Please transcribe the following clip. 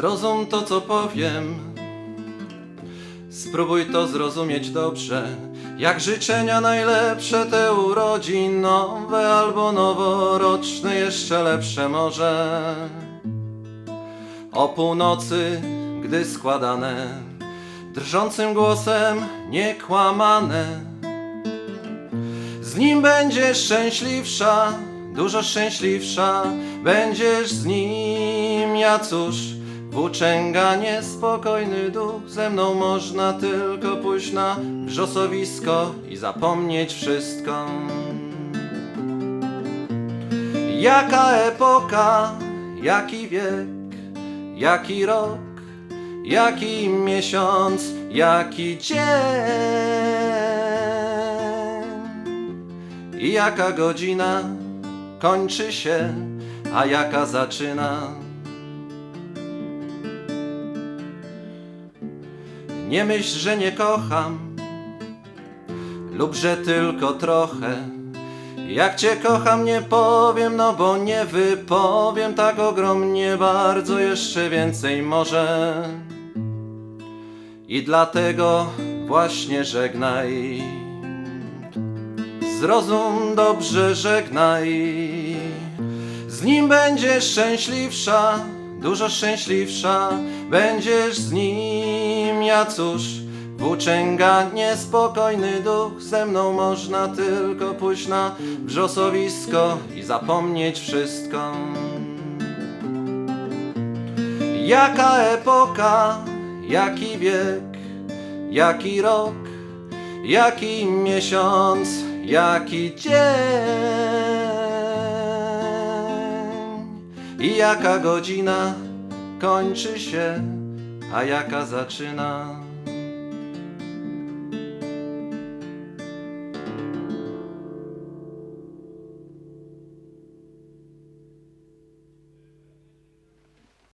Zrozum to, co powiem. Spróbuj to zrozumieć dobrze. Jak życzenia najlepsze te urodzin, nowe albo noworoczne, jeszcze lepsze może. O północy, gdy składane, drżącym głosem niekłamane. Z nim będziesz szczęśliwsza, dużo szczęśliwsza, będziesz z nim, ja cóż, włóczęga niespokojny duch, ze mną można tylko pójść na wrzosowisko i zapomnieć wszystko. Jaka epoka, jaki wiek, jaki rok, jaki miesiąc, jaki dzień. I jaka godzina kończy się, a jaka zaczyna. Nie myśl, że nie kocham, lub że tylko trochę. Jak cię kocham, nie powiem, no bo nie wypowiem tak ogromnie bardzo, jeszcze więcej może. I dlatego właśnie żegnaj. Zrozum dobrze, żegnaj. Z nim będziesz szczęśliwsza, dużo szczęśliwsza. Będziesz z nim, ja cóż, włóczęga niespokojny duch. Ze mną można tylko pójść na wrzosowisko i zapomnieć wszystko. Jaka epoka, jaki wiek, jaki rok, jaki miesiąc, jaki dzień i jaka godzina kończy się, a jaka zaczyna.